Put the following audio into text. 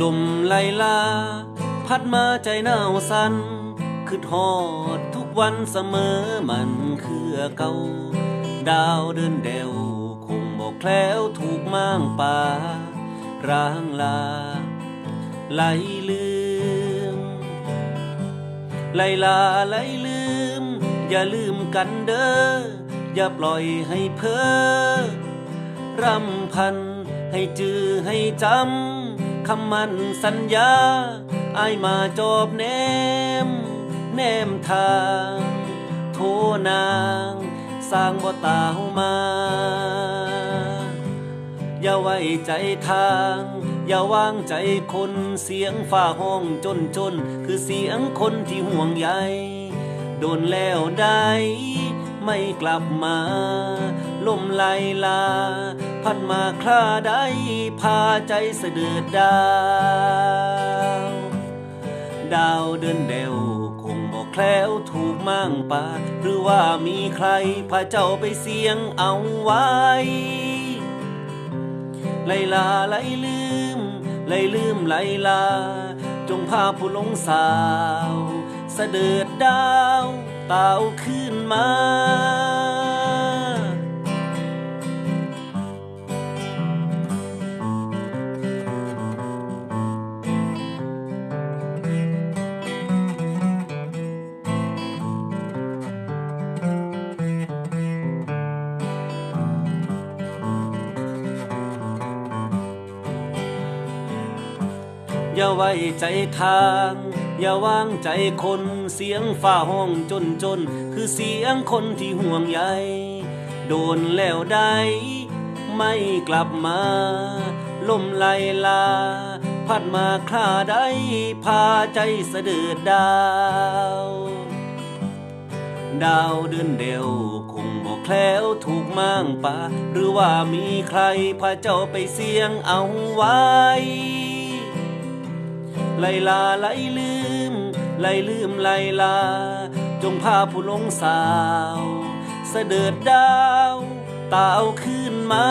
ลมไลลา พัดมาใจหนาวสัน่นคือทอดทุกวันเสมอมันคือเก่า ดาวเดินเดวคงบอกแคล้วถูกม้างป่าร้างลา ไหลลืมไหลลาไหลลืม อย่าลืมกันเด้ออย่าปล่อยให้เพ้อรำพันให้จือให้จำ คำมันสัญญาอายมาจอบแนม แนมทาง โทนาง สร้างบ่ตาวมา อย่าไว้ใจทาง อย่าวางใจคนเสียงฝ่าห้องจนจน คือเสียงคนที่ห่วงใยโดนแล้วได้ไม่กลับมา ลมไลลา พัดมาคลาได้พาใจเสดือดดาว ดาวเดินเดวคงบอกแคล้วถูกมั่งปาด หรือว่ามีใครพาเจ้าไปเสียงเอาไว้ไลลาไลลืมไลลืมไลลา จงพาผู้หลงสาวเสด็จดาวเต่าขึ้นมา อย่าไว้ใจทาง อย่าวางใจคนเสียงฝ่าห้องจนจน คือเสียงคนที่ห่วงใยโดนแล้วได้ไม่กลับมาลมไลลา พัดมาคลาได้พาใจเสดือดดาว ดาวเดือนเดียวคงบอกแคล้วถูกมั่งป่าหรือว่ามีใครพาเจ้าไปเสียงเอาไว้ ไลลาไลลืม ไลลืมไลลา จงพาผู้หลงสาว เสด็จดาวเต่าขึ้นมา